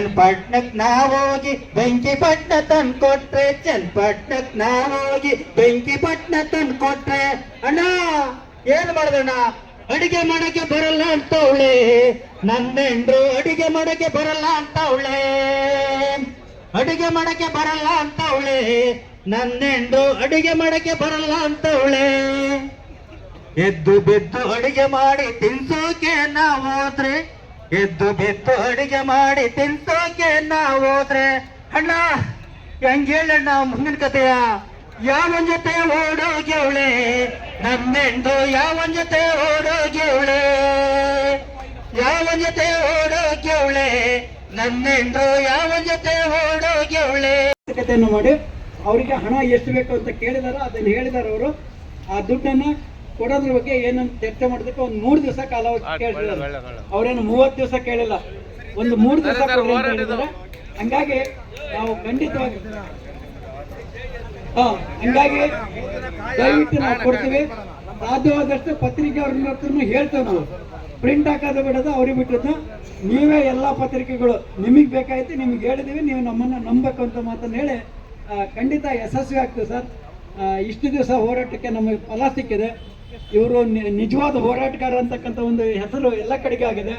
ಚನ್ನಪಟ್ಟಣಕ್ ನಾವೋಗಿ ಬೆಂಕಿ ಪಟ್ನ ತಂದ್ ಕೊಟ್ರೆ ಚನ್ನಪಟ್ಟಣಕ್ ನಾವೋಗಿ ಬೆಂಕಿ ಪಟ್ನ ತಂದ್ ಅಣ್ಣ, ಏನ್ ಮಾಡ್ದಣ್ಣ? ಅಡಿಗೆ ಮಾಡಕ್ಕೆ ಬರಲ್ಲ ಅಂತ ಅವಳೆ. ನಂದೆಂಡ್ರು ಅಡಿಗೆ ಮಾಡಕ್ಕೆ ಬರಲ್ಲ ಅಂತ ಅವಳೆ. ಅಡಿಗೆ ಮಾಡಕ್ಕೆ ಬರಲ್ಲ ಅಂತ ಅವಳೆ. ನಂದೆಂಡ್ರು ಅಡಿಗೆ ಮಾಡಕ್ಕೆ ಬರಲ್ಲ ಅಂತ ಅವಳೆ. ಎದ್ದು ಬೆದ್ದು ಅಡಿಗೆ ಮಾಡಿ ತಿನ್ಸೋಕೆ ನಾವು ಹೋದ್ರೆ ಎದ್ದು ಬಿತ್ತು ಅಡಿಗೆ ಮಾಡಿ ತಿಂತೋಕೆ ನಾವು ಹೋದ್ರೆ, ಅಣ್ಣ ಹೆಂಗೇಳಣ್ಣ ಮುಂದಿನ ಕಥೆಯ? ಯಾವನ್ ಜೊತೆ ಓಡೋಗ್ಯವಳೆ ನಮ್ಮೆಂದು ಯಾವನ್ ಜೊತೆ ಓಡೋಗ್ಯವಳೆ ಯಾವನ್ ಜೊತೆ ಓಡೋಗ್ಯವಳೆ ನನ್ನೆಂದು ಯಾವನ್ ಜೊತೆ ಓಡೋಗ್ಯವಳೆ ಕಥೆಯನ್ನು ಮಾಡಿ, ಅವರಿಗೆ ಹಣ ಎಷ್ಟು ಬೇಕು ಅಂತ ಕೇಳಿದಾರ ಅದನ್ನು ಹೇಳಿದಾರ ಅವರು. ಆ ದುಡ್ಡನ್ನ ಕೊಡೋದ್ರ ಬಗ್ಗೆ ಏನಂತ ಚರ್ಚೆ ಮಾಡೋದಕ್ಕೆ ಒಂದು ಮೂರು ದಿವಸ ಕಾಲಾವಧಿ ಕೇಳಿದ್ರು ಅವ್ರೇನು ಮೂವತ್ತು ದಿವಸ ಕೇಳಿಲ್ಲ. ಒಂದು ಮೂರು ದಿವಸ ಹಂಗಾಗಿ ನಾವು ಖಂಡಿತವಾಗಿ ಹಾ ಹಂಗಾಗಿ ದಯವಿಟ್ಟು ನಾವು ಕೊಡ್ತೀವಿ. ಸಾಧ್ಯವಾದಷ್ಟು ಪತ್ರಿಕೆ ಅವ್ರ ಹತ್ರನೂ ಹೇಳ್ತೇವೆ ನಾವು. ಪ್ರಿಂಟ್ ಹಾಕೋದು ಬಿಡೋದು ಅವ್ರಿಗೆ ಬಿಟ್ಟದ್ದು. ನೀವೇ ಎಲ್ಲ ಪತ್ರಿಕೆಗಳು ನಿಮಗೆ ಬೇಕಾಯ್ತು ನಿಮ್ಗೆ ಹೇಳಿದೀವಿ. ನೀವು ನಮ್ಮನ್ನ ನಂಬಬೇಕು ಅಂತ ಮಾತನ್ನು ಹೇಳಿ ಆ, ಖಂಡಿತ ಯಶಸ್ವಿ ಆಗ್ತದೆ ಸರ್. ಆ, ಇಷ್ಟು ದಿವಸ ಹೋರಾಟಕ್ಕೆ ನಮಗೆ ಫಲ ಸಿಕ್ಕಿದೆ. ಇವರು ನಿಜವಾದ ಹೋರಾಟಗಾರ ಅಂತಕ್ಕಂಥ ಒಂದು ಹೆಸರು ಎಲ್ಲ ಕಡೆಗೆ ಆಗಿದೆ.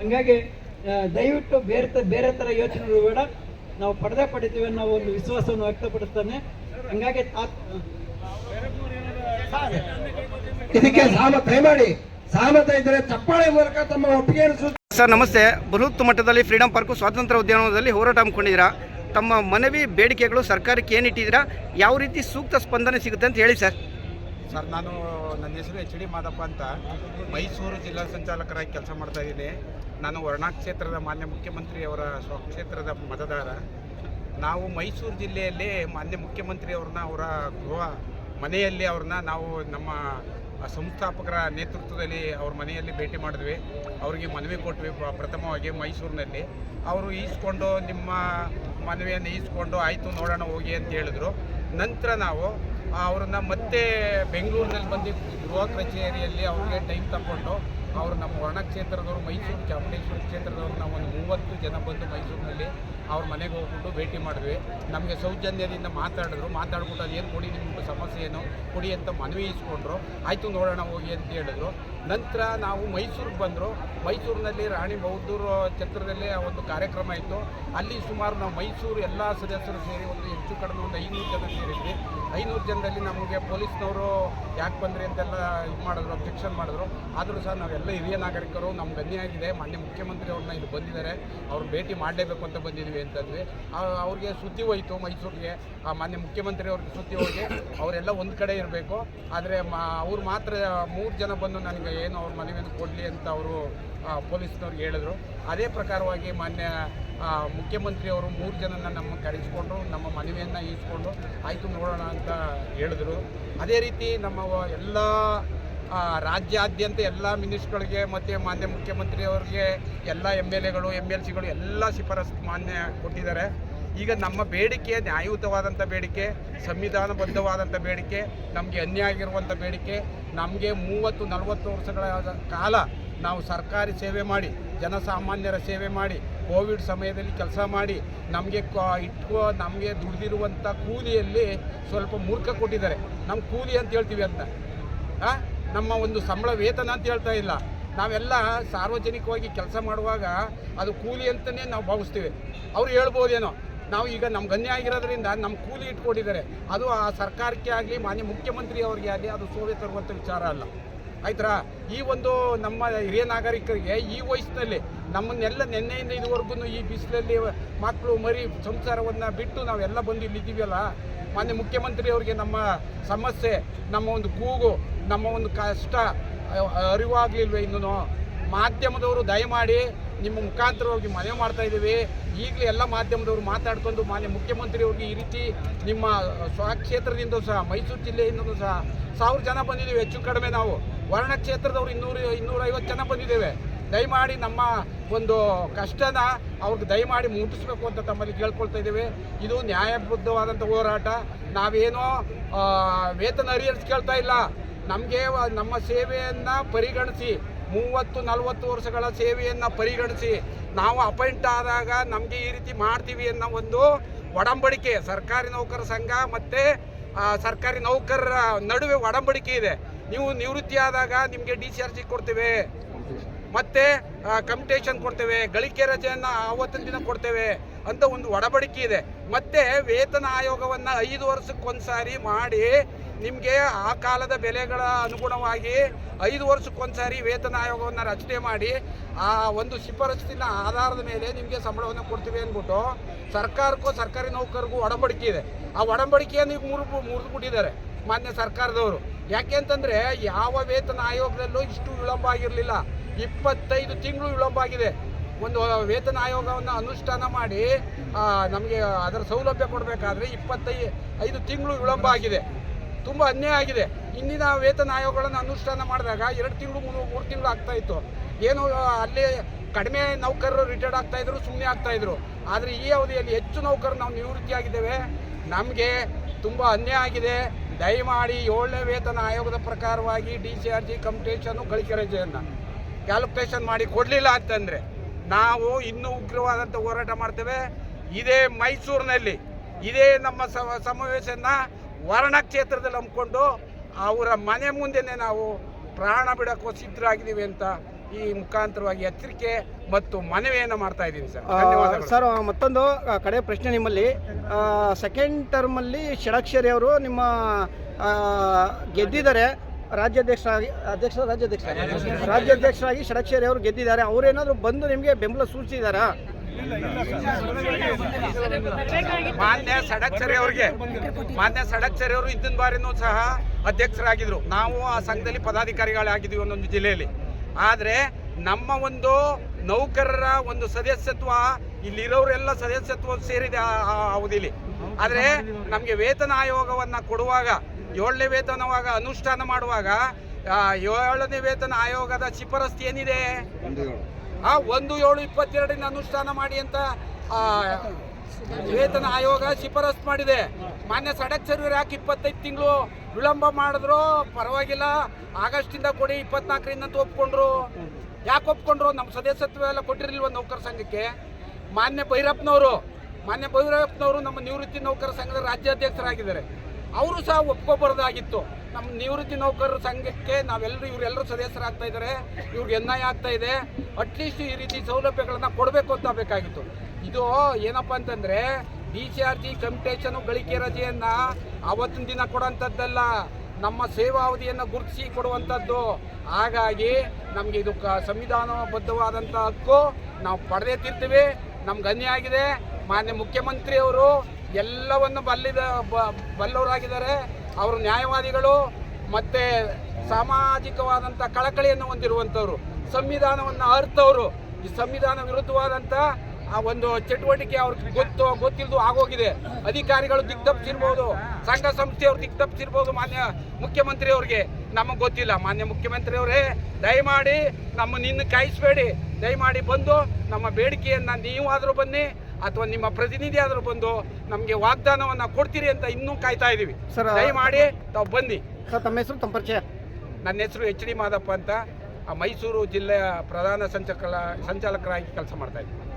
ಹಂಗಾಗಿ ದಯವಿಟ್ಟು ಬೇರೆ ತ- ಬೇರೆ ಥರ ಯೋಚನೆಗಳು ಬೇಡ. ನಾವು ಪಡೆದೇ ಪಡಿತೀವಿ ಅನ್ನೋ ಒಂದು ವಿಶ್ವಾಸವನ್ನು ವ್ಯಕ್ತಪಡಿಸ್ತಾನೆ. ಹಂಗಾಗಿ ಇದಕ್ಕೆ ಸಾಮತ ಮಾಡಿ. ಸಾಮತ ಇದ್ರೆ ಚಪ್ಪಾಳೆ ಮೂಲಕ ತಮ್ಮ ಒಪ್ಪಿಗೆಯನ್ನು ಸರ್ ನಮಸ್ತೆ. ಬೃಹತ್ ಮಟ್ಟದಲ್ಲಿ ಫ್ರೀಡಂ ಪಾರ್ಕ್ ಸ್ವಾತಂತ್ರ್ಯ ಉದ್ಯಾನವನದಲ್ಲಿ ಹೋರಾಟ ಹಮ್ಮಿಕೊಂಡಿದ್ದೀರಾ? ತಮ್ಮ ಮನವಿ ಬೇಡಿಕೆಗಳು ಸರ್ಕಾರಕ್ಕೆ ಏನಿಟ್ಟಿದ್ದೀರಾ ಯಾವ ರೀತಿ ಸೂಕ್ತ ಸ್ಪಂದನೆ ಸಿಗುತ್ತೆ ಅಂತ ಹೇಳಿ ಸರ್. ಸರ್, ನಾನು ನನ್ನ ಹೆಸರು ಎಚ್ ಡಿ ಮಾದಪ್ಪ ಅಂತ. ಮೈಸೂರು ಜಿಲ್ಲಾ ಸಂಚಾಲಕರಾಗಿ ಕೆಲಸ ಮಾಡ್ತಾ ಇದ್ದೀನಿ. ನಾನು ವರ್ಣಾ ಕ್ಷೇತ್ರದ ಮಾನ್ಯ ಮುಖ್ಯಮಂತ್ರಿಯವರ ಸ್ವಕ್ಷೇತ್ರದ ಮತದಾರ. ನಾವು ಮೈಸೂರು ಜಿಲ್ಲೆಯಲ್ಲಿ ಮಾನ್ಯ ಮುಖ್ಯಮಂತ್ರಿಯವ್ರನ್ನ ಅವರ ಗೃಹ ಮನೆಯಲ್ಲಿ ಅವ್ರನ್ನ ನಾವು ನಮ್ಮ ಸಂಸ್ಥಾಪಕರ ನೇತೃತ್ವದಲ್ಲಿ ಅವ್ರ ಮನೆಯಲ್ಲಿ ಭೇಟಿ ಮಾಡಿದ್ವಿ. ಅವರಿಗೆ ಮನವಿ ಕೊಟ್ವಿ ಪ್ರಥಮವಾಗಿ ಮೈಸೂರಿನಲ್ಲಿ. ಅವರು ಈಸ್ಕೊಂಡು ನಿಮ್ಮ ಮನವಿಯನ್ನು ಈಸ್ಕೊಂಡು ಆಯಿತು ನೋಡೋಣ ಹೋಗಿ ಅಂತ ಹೇಳಿದ್ರು. ನಂತರ ನಾವು ಅವ್ರನ್ನ ಮತ್ತೆ ಬೆಂಗಳೂರಿನಲ್ಲಿ ಬಂದು ಗೃಹ ಕಚೇರಿಯಲ್ಲಿ ಅವ್ರಿಗೆ ಟೈಮ್ ತಗೊಂಡು ಅವರು ನಮ್ಮ ವರ್ಣ ಕ್ಷೇತ್ರದವರು ಮೈಸೂರು ಚಾಮುಂಡೇಶ್ವರಿ ಕ್ಷೇತ್ರದವರು, ನಾವು ಒಂದು ಮೂವತ್ತು ಜನ ಬಂದು ಮೈಸೂರಿನಲ್ಲಿ ಅವ್ರ ಮನೆಗೆ ಹೋಗ್ಬಿಟ್ಟು ಭೇಟಿ ಮಾಡಿದ್ವಿ. ನಮಗೆ ಸೌಜನ್ಯದಿಂದ ಮಾತಾಡಿದ್ರು. ಮಾತಾಡ್ಬಿಟ್ಟು ಏನು ಕೊಡಿ ನಿಮ್ಮ ಸಮಸ್ಯೆ ಏನು? ಕೊಡಿ ಅಂತ ಮನವಿ ಇಸ್ಕೊಂಡ್ರು. ಆಯಿತು ನೋಡೋಣ ಹೋಗಿ ಅಂತ ಹೇಳಿದ್ರು. ನಂತರ ನಾವು ಮೈಸೂರಿಗೆ ಬಂದರು. ಮೈಸೂರಿನಲ್ಲಿ ರಾಣಿ ಬೌದ್ಧರ ಛತ್ರದಲ್ಲಿ ಒಂದು ಕಾರ್ಯಕ್ರಮ ಇತ್ತು. ಅಲ್ಲಿ ಸುಮಾರು ನಾವು ಮೈಸೂರು ಎಲ್ಲ ಸದಸ್ಯರು ಸೇರಿ ಒಂದು ಹೆಚ್ಚು ಕಡಿಮೆ ಒಂದು ಐನೂರು ಜನ ಸೇರಿದ್ವಿ. ಐನೂರು ಜನರಲ್ಲಿ ನಮಗೆ ಪೊಲೀಸ್ನವರು ಯಾಕೆ ಬಂದ್ರಿ ಅಂತೆಲ್ಲ ಇದು ಮಾಡಿದ್ರು ಅಬ್ಜೆಕ್ಷನ್ ಮಾಡಿದ್ರು. ಆದರೂ ಸಹ ನಾವೆಲ್ಲ ಹಿರಿಯ ನಾಗರಿಕರು ನಮ್ಮ ಗಣ್ಯಾಗಿದೆ ಮಾನ್ಯ ಮುಖ್ಯಮಂತ್ರಿ ಅವ್ರನ್ನ ಇಲ್ಲಿ ಬಂದಿದ್ದಾರೆ. ಅವ್ರು ಭೇಟಿ ಮಾಡಲೇಬೇಕು ಅಂತ ಬಂದಿದ್ವಿ ಅಂತಂದ್ವಿ ಅವ್ರಿಗೆ ಸುದ್ದಿ ಹೋಯಿತು ಮೈಸೂರಿಗೆ. ಆ, ಮಾನ್ಯ ಮುಖ್ಯಮಂತ್ರಿ ಅವ್ರಿಗೆ ಸುದ್ದಿ ಹೋಗಿ ಅವರೆಲ್ಲ ಒಂದು ಕಡೆ ಇರಬೇಕು. ಆದರೆ ಮಾ, ಅವ್ರು ಮಾತ್ರ ಮೂರು ಜನ ಬಂದು ನನಗೆ ಏನು ಅವ್ರ ಮನವಿಯನ್ನು ಕೊಡಲಿ ಅಂತ ಅವರು ಪೊಲೀಸ್ನವ್ರಿಗೆ ಹೇಳಿದ್ರು. ಅದೇ ಪ್ರಕಾರವಾಗಿ ಮಾನ್ಯ ಮುಖ್ಯಮಂತ್ರಿಯವರು ಮೂರು ಜನನ ನಮ್ಮ ಕರೆಸಿಕೊಂಡು ನಮ್ಮ ಮನವಿಯನ್ನು ಈಸ್ಕೊಂಡು ಆಯಿತು ನೋಡೋಣ ಅಂತ ಹೇಳಿದ್ರು. ಅದೇ ರೀತಿ ನಮ್ಮ ಎಲ್ಲ ರಾಜ್ಯಾದ್ಯಂತ ಎಲ್ಲ ಮಿನಿಸ್ಟ್ರ್ಗಳಿಗೆ ಮತ್ತು ಮಾನ್ಯ ಮುಖ್ಯಮಂತ್ರಿಯವರಿಗೆ ಎಲ್ಲ ಎಂ ಎಲ್ ಎಗಳು ಎಂ ಎಲ್ ಸಿಗಳು ಎಲ್ಲ ಶಿಫಾರಸು ಮಾನ್ಯ ಕೊಟ್ಟಿದ್ದಾರೆ. ಈಗ ನಮ್ಮ ಬೇಡಿಕೆ ನ್ಯಾಯಯುತವಾದಂಥ ಬೇಡಿಕೆ ಸಂವಿಧಾನಬದ್ಧವಾದಂಥ ಬೇಡಿಕೆ, ನಮಗೆ ಅನ್ಯಾಯ ಆಗಿರುವಂಥ ಬೇಡಿಕೆ, ನಮಗೆ ಮೂವತ್ತು, ನಲವತ್ತು ವರ್ಷಗಳ ಕಾಲ ನಾವು ಸರ್ಕಾರಿ ಸೇವೆ ಮಾಡಿ, ಜನಸಾಮಾನ್ಯರ ಸೇವೆ ಮಾಡಿ, ಕೋವಿಡ್ ಸಮಯದಲ್ಲಿ ಕೆಲಸ ಮಾಡಿ, ನಮಗೆ ಇಟ್ಕೋ, ನಮಗೆ ದುಡಿದಿರುವಂಥ ಕೂಲಿಯಲ್ಲಿ ಸ್ವಲ್ಪ ಮೂರ್ಖ ಕೊಟ್ಟಿದ್ದಾರೆ. ನಮ್ಮ ಕೂಲಿ ಅಂತ ಹೇಳ್ತೀವಿ ಅಂತ? ನಮ್ಮ ಒಂದು ಸಂಬಳ ವೇತನ ಅಂತ ಹೇಳ್ತಾ ಇಲ್ಲ. ನಾವೆಲ್ಲ ಸಾರ್ವಜನಿಕವಾಗಿ ಕೆಲಸ ಮಾಡುವಾಗ ಅದು ಕೂಲಿ ಅಂತಲೇ ನಾವು ಭಾವಿಸ್ತೀವಿ. ಅವ್ರು ಹೇಳ್ಬೋದೇನೋ? ನಾವು ಈಗ ನಮ್ಮ ಅನ್ಯಾಯ ಆಗಿರೋದ್ರಿಂದ ನಮ್ಮ ಕೂಲಿ ಇಟ್ಕೊಂಡಿದ್ದಾರೆ. ಅದು ಆ ಸರ್ಕಾರಕ್ಕೆ ಆಗಲಿ, ಮಾನ್ಯ ಮುಖ್ಯಮಂತ್ರಿ ಅವರಿಗೆ ಆಗಲಿ ಅದು ಸೋವೆ ತರುವಂಥ ವಿಚಾರ ಅಲ್ಲ. ಆಯ್ತಾ ಈ ಒಂದು ನಮ್ಮ ಹಿರಿಯ ನಾಗರಿಕರಿಗೆ ಈ ವಯಸ್ಸಿನಲ್ಲಿ ನಮ್ಮನ್ನೆಲ್ಲ ನಿನ್ನೆಯಿಂದ ಇದುವರೆಗೂ ಈ ಬಿಸಿಲಲ್ಲಿ ಮಕ್ಕಳು ಮರಿ ಸಂಸಾರವನ್ನು ಬಿಟ್ಟು ನಾವೆಲ್ಲ ಬಂದು ಇಲ್ಲಿದ್ದೀವಲ್ಲ, ಮಾನ್ಯ ಮುಖ್ಯಮಂತ್ರಿ ಅವರಿಗೆ ನಮ್ಮ ಸಮಸ್ಯೆ, ನಮ್ಮ ಒಂದು ಕೂಗು, ನಮ್ಮ ಒಂದು ಕಷ್ಟ, ಅರಿವಾಗಲಿಲ್ವೇ ಇನ್ನೂ ಮಾಧ್ಯಮದವರು ದಯಮಾಡಿ ನಿಮ್ಮ ಮುಖಾಂತರವಾಗಿ ಮನವಿ ಮಾಡ್ತಾ ಇದ್ದೀವಿ. ಈಗಲೇ ಎಲ್ಲ ಮಾಧ್ಯಮದವರು ಮಾತಾಡ್ಕೊಂಡು ಮಾನ್ಯ ಮುಖ್ಯಮಂತ್ರಿ ಅವ್ರಿಗೆ ಈ ರೀತಿ ನಿಮ್ಮ ಸ್ವಕ್ಷೇತ್ರದಿಂದ ಸಹ, ಮೈಸೂರು ಜಿಲ್ಲೆಯಿಂದ ಸಹ ಸಾವಿರ ಜನ ಬಂದಿದ್ದೀವಿ, ಹೆಚ್ಚು ಕಡಿಮೆ ನಾವು. ವರ್ಣ ಕ್ಷೇತ್ರದವರು ಇನ್ನೂರು, ಇನ್ನೂರೈವತ್ತು ಜನ ಬಂದಿದ್ದೇವೆ. ದಯಮಾಡಿ ನಮ್ಮ ಒಂದು ಕಷ್ಟನ ಅವ್ರಿಗೆ ದಯಮಾಡಿ ಮುಟ್ಟಿಸ್ಬೇಕು ಅಂತ ತಮ್ಮಲ್ಲಿ ಕೇಳ್ಕೊಳ್ತಾ ಇದ್ದೇವೆ. ಇದು ನ್ಯಾಯಬದ್ಧವಾದಂಥ ಹೋರಾಟ. ನಾವೇನೋ ವೇತನ ಅರಿಯನ್ಸ್ ಕೇಳ್ತಾ ಇಲ್ಲ. ನಮಗೆ ನಮ್ಮ ಸೇವೆಯನ್ನು ಪರಿಗಣಿಸಿ, ಮೂವತ್ತು, ನಲವತ್ತು ವರ್ಷಗಳ ಸೇವೆಯನ್ನು ಪರಿಗಣಿಸಿ, ನಾವು ಅಪಾಯಿಂಟ್ ಆದಾಗ ನಮಗೆ ಈ ರೀತಿ ಮಾಡ್ತೀವಿ ಅನ್ನೋ ಒಂದು ಒಡಂಬಡಿಕೆ, ಸರ್ಕಾರಿ ನೌಕರ ಸಂಘ ಮತ್ತು ಸರ್ಕಾರಿ ನೌಕರರ ನಡುವೆ ಒಡಂಬಡಿಕೆ ಇದೆ. ನೀವು ನಿವೃತ್ತಿ ಆದಾಗ ನಿಮಗೆ ಡಿ ಸಿ ಆರ್ ಸಿ ಕೊಡ್ತೇವೆ. ಮತ್ತೆ ಕಮ್ಯುಟೇಷನ್ ಕೊಡ್ತೇವೆ. ಗಳಿಕೆ ರಜೆಯನ್ನು ಆವತ್ತಿನ ದಿನ ಕೊಡ್ತೇವೆ ಅಂತ ಒಂದು ಒಡಬಡಿಕೆ ಇದೆ. ಮತ್ತೆ ವೇತನ ಆಯೋಗವನ್ನು ಐದು ವರ್ಷಕ್ಕೊಂದ್ಸಾರಿ ಮಾಡಿ ನಿಮಗೆ ಆ ಕಾಲದ ಬೆಲೆಗಳ ಅನುಗುಣವಾಗಿ ಐದು ವರ್ಷಕ್ಕೊಂದ್ಸಾರಿ ವೇತನ ಆಯೋಗವನ್ನು ರಚನೆ ಮಾಡಿ ಆ ಒಂದು ಶಿಫಾರಸ್ಸಿನ ಆಧಾರದ ಮೇಲೆ ನಿಮಗೆ ಸಂಬಳವನ್ನು ಕೊಡ್ತೀವಿ ಅಂದ್ಬಿಟ್ಟು ಸರ್ಕಾರಕ್ಕೂ ಸರ್ಕಾರಿ ನೌಕರಿಗೂ ಒಡಂಬಡಿಕೆ ಇದೆ. ಆ ಒಡಂಬಡಿಕೆಯನ್ನು ಈಗ ಮುರಿದು ಮುರಿದುಬಿಟ್ಟಿದ್ದಾರೆ ಮಾನ್ಯ ಸರ್ಕಾರದವರು. ಯಾಕೆ ಅಂತಂದರೆ ಯಾವ ವೇತನ ಆಯೋಗದಲ್ಲೂ ಇಷ್ಟು ವಿಳಂಬ ಆಗಿರಲಿಲ್ಲ. ಇಪ್ಪತ್ತೈದು ತಿಂಗಳು ವಿಳಂಬ ಆಗಿದೆ. ಒಂದು ವೇತನ ಆಯೋಗವನ್ನು ಅನುಷ್ಠಾನ ಮಾಡಿ ನಮಗೆ ಅದರ ಸೌಲಭ್ಯ ಕೊಡಬೇಕಾದ್ರೆ ಇಪ್ಪತ್ತೈ ಐದು ತಿಂಗಳು ವಿಳಂಬ ಆಗಿದೆ. ತುಂಬ ಅನ್ಯಾಯ ಆಗಿದೆ. ಇಂದಿನ ವೇತನ ಆಯೋಗಗಳನ್ನು ಅನುಷ್ಠಾನ ಮಾಡಿದಾಗ ಎರಡು ತಿಂಗಳು, ಮೂರು ತಿಂಗಳು ಆಗ್ತಾ ಇತ್ತು. ಏನು ಅಲ್ಲಿ ಕಡಿಮೆ ನೌಕರರು ರಿಟೈರ್ಡ್ ಆಗ್ತಾ ಇದ್ರು ಸುಮ್ಮನೆ ಆಗ್ತಾ ಇದ್ರು. ಆದರೆ ಈ ಅವಧಿಯಲ್ಲಿ ಹೆಚ್ಚು ನೌಕರರು ನಾವು ನಿವೃತ್ತಿ ಆಗಿದ್ದೇವೆ ನಮಗೆ ತುಂಬ ಅನ್ಯಾಯ ಆಗಿದೆ. ದಯಮಾಡಿ ಏಳನೇ ವೇತನ ಆಯೋಗದ ಪ್ರಕಾರವಾಗಿ ಡಿ ಸಿ ಆರ್ ಜಿ ಕಂಪ್ಟೇಷನ್ನು ಗಳಿಕೆ ರಜೆಯನ್ನು ಕ್ಯಾಲ್ಕುಲೇಷನ್ ಮಾಡಿ ಕೊಡಲಿಲ್ಲ ಅಂತಂದರೆ ನಾವು ಇನ್ನೂ ಉಗ್ರವಾದಂಥ ಹೋರಾಟ ಮಾಡ್ತೇವೆ. ಇದೇ ಮೈಸೂರಿನಲ್ಲಿ, ಇದೇ ನಮ್ಮ ಸಮ ಸಮಾವೇಶನ ವರ್ಣ ಕ್ಷೇತ್ರದಲ್ಲಿ ಹಮ್ಮಿಕೊಂಡು ಅವರ ಮನೆ ಮುಂದೆನೇ ನಾವು ಪ್ರಾಣ ಬಿಡಕ್ಕೂ ಸಿದ್ಧರಾಗಿದ್ದೀವಿ ಅಂತ ಈ ಮುಖಾಂತರವಾಗಿ ಎಚ್ಚರಿಕೆ ಮತ್ತು ಮನವಿಯನ್ನು ಮಾಡ್ತಾ ಇದ್ದೀನಿ ಸರ್. ಸರ್ ಮತ್ತೊಂದು ಕಡೆ ಪ್ರಶ್ನೆ ನಿಮ್ಮಲ್ಲಿ. ಸೆಕೆಂಡ್ ಟರ್ಮಲ್ಲಿ ಷಡಾಕ್ಷರಿ ಅವರು ನಿಮ್ಮ ಗೆದ್ದಿದ್ದಾರೆ. ರಾಜ್ಯಾಧ್ಯಕ್ಷರಾಗಿ ಅಧ್ಯಕ್ಷ ರಾಜ್ಯಾಧ್ಯಕ್ಷ ರಾಜ್ಯಾಧ್ಯಕ್ಷರಾಗಿ ಷಡಕ್ಷರಿ ಅವರು ಗೆದ್ದಿದ್ದಾರೆ. ಅವರೇನಾದರೂ ಬಂದು ನಿಮಗೆ ಬೆಂಬಲ ಸೂಚಿಸಿದಾರಾ? ಮಾನ್ಯ ಸಡಕ್ಷರಿ ಅವರಿಗೆ ಮಾನ್ಯ ಸಡಕ್ಷರಿ ಅವರು ಇದ್ದಿನ ಬಾರಿನೂ ಸಹ ಅಧ್ಯಕ್ಷರಾಗಿದ್ರು. ನಾವು ಆ ಸಂಘದಲ್ಲಿ ಪದಾಧಿಕಾರಿಗಳಾಗಿದ್ದೀವಿ ಒಂದೊಂದು ಜಿಲ್ಲೆಯಲ್ಲಿ. ಆದರೆ ನಮ್ಮ ಒಂದು ನೌಕರರ ಒಂದು ಸದಸ್ಯತ್ವ ಇಲ್ಲಿರೋರೆಲ್ಲ ಸದಸ್ಯತ್ವ ಸೇರಿದೆ ಆ ಅವಧಿಲಿ. ಆದರೆ ನಮಗೆ ವೇತನ ಆಯೋಗವನ್ನು ಕೊಡುವಾಗ ಏಳನೇ ವೇತನವಾಗ ಅನುಷ್ಠಾನ ಮಾಡುವಾಗ ಏಳನೇ ವೇತನ ಆಯೋಗದ ಶಿಫಾರಸ್ಸು ಏನಿದೆ? ಆ ಒಂದು ಏಳು ಇಪ್ಪತ್ತೆರಡರಿಂದ ಅನುಷ್ಠಾನ ಮಾಡಿ ಅಂತ ಆ, ವೇತನ ಆಯೋಗ ಶಿಫಾರಸ್ ಮಾಡಿದೆ. ಮಾನ್ಯ ಸಡಕ್ಷರು ಯಾಕೆ ಇಪ್ಪತ್ತೈದು ತಿಂಗಳು ವಿಳಂಬ ಮಾಡಿದ್ರು? ಪರವಾಗಿಲ್ಲ. ಆಗಸ್ಟಿಂದ ಕೊಡಿ ಇಪ್ಪತ್ನಾಲ್ಕರಿಂದ ಅಂತ ಒಪ್ಕೊಂಡ್ರು. ಯಾಕೆ ಒಪ್ಕೊಂಡ್ರು? ನಮ್ಮ ಸದಸ್ಯತ್ವ ಎಲ್ಲ ಕೊಟ್ಟಿರಲಿಲ್ವ ನೌಕರ ಸಂಘಕ್ಕೆ? ಮಾನ್ಯ ಭೈರಪ್ಪನವರು ಮಾನ್ಯ ಭೈರಪ್ಪನವರು ನಮ್ಮ ನಿವೃತ್ತಿ ನೌಕರ ಸಂಘದ ರಾಜ್ಯಾಧ್ಯಕ್ಷರಾಗಿದ್ದಾರೆ. ಅವರು ಸಹ ಒಪ್ಕೋಬಾರ್ದಾಗಿತ್ತು. ನಮ್ಮ ನಿವೃತ್ತಿ ನೌಕರರ ಸಂಘಕ್ಕೆ ನಾವೆಲ್ಲರೂ ಇವರೆಲ್ಲರೂ ಸದಸ್ಯರಾಗ್ತಾ ಇದ್ದಾರೆ. ಇವ್ರಿಗೆ ಎನ್ ಐ ಆಗ್ತಾ ಇದೆ. ಅಟ್ಲೀಸ್ಟ್ ಈ ರೀತಿ ಸೌಲಭ್ಯಗಳನ್ನು ಕೊಡಬೇಕು ಅಂತ ಬೇಕಾಗಿತ್ತು. ಇದು ಏನಪ್ಪ ಅಂತಂದರೆ D C R G computation ಗಳಿಕೆ ರಜೆಯನ್ನು ಅವತ್ತಿನ ದಿನ ಕೊಡುವಂಥದ್ದಲ್ಲ ನಮ್ಮ ಸೇವಾವಧಿಯನ್ನು ಗುರುತಿಸಿ ಕೊಡುವಂಥದ್ದು. ಹಾಗಾಗಿ ನಮಗೆ ಇದು ಕ ಸಂವಿಧಾನಬದ್ಧವಾದಂಥ ಹಕ್ಕು ನಾವು ಪಡೆದೇ ತಿರ್ತೀವಿ, ನಮ್ಗೆ ಅನ್ಯಾಯ ಆಗಿದೆ. ಮಾನ್ಯ ಮುಖ್ಯಮಂತ್ರಿಯವರು ಎಲ್ಲವನ್ನು ಬಲ್ಲಿದ ಬಲ್ಲವರಾಗಿದ್ದಾರೆ. ಅವರು ನ್ಯಾಯವಾದಿಗಳು ಮತ್ತು ಸಾಮಾಜಿಕವಾದಂಥ ಕಳಕಳಿಯನ್ನು ಹೊಂದಿರುವಂಥವ್ರು, ಸಂವಿಧಾನವನ್ನು ಅರ್ಥವರು ಈ ಸಂವಿಧಾನ ವಿರುದ್ಧವಾದಂಥ ಆ ಒಂದು ಚಟುವಟಿಕೆ ಅವ್ರಿಗೆ ಗೊತ್ತು ಗೊತ್ತಿಲ್ಲದು ಆಗೋಗಿದೆ. ಅಧಿಕಾರಿಗಳು ದಿಗ್ತಪ್ಪಿಸಿರ್ಬೋದು ಸಂಘ ಸಂಸ್ಥೆಯವ್ರು ದಿಗ್ತಪ್ಪಿಸಿರ್ಬೋದು ಮಾನ್ಯ ಮುಖ್ಯಮಂತ್ರಿ ಅವ್ರಿಗೆ ನಮಗೆ ಗೊತ್ತಿಲ್ಲ. ಮಾನ್ಯ ಮುಖ್ಯಮಂತ್ರಿ ಅವರೇ ದಯಮಾಡಿ ನಮ್ಮ ನಿನ್ನ ಕಾಯಿಸ್ಬೇಡಿ. ದಯಮಾಡಿ ಬಂದು ನಮ್ಮ ಬೇಡಿಕೆಯನ್ನು ನೀವಾದರೂ ಬನ್ನಿ ಅಥವಾ ನಿಮ್ಮ ಪ್ರತಿನಿಧಿ ಆದರೂ ಬಂದು ನಮಗೆ ವಾಗ್ದಾನವನ್ನು ಕೊಡ್ತೀರಿ ಅಂತ ಇನ್ನೂ ಕಾಯ್ತಾ ಇದ್ದೀವಿ ಸರ್, ದಯಮಾಡಿ ತಾವು ಬನ್ನಿ. ಸರ್ ತಮ್ಮ ಹೆಸರು ತಮ್ಮ ಪರಿಚಯ? ನನ್ನ ಹೆಸರು ಎಚ್ ಡಿ ಮಾದಪ್ಪ ಅಂತ ಆ ಮೈಸೂರು ಜಿಲ್ಲೆಯ ಪ್ರಧಾನ ಸಂಚಾಲಕ ಸಂಚಾಲಕರಾಗಿ ಕೆಲಸ ಮಾಡ್ತಾ ಇದ್ದೀನಿ.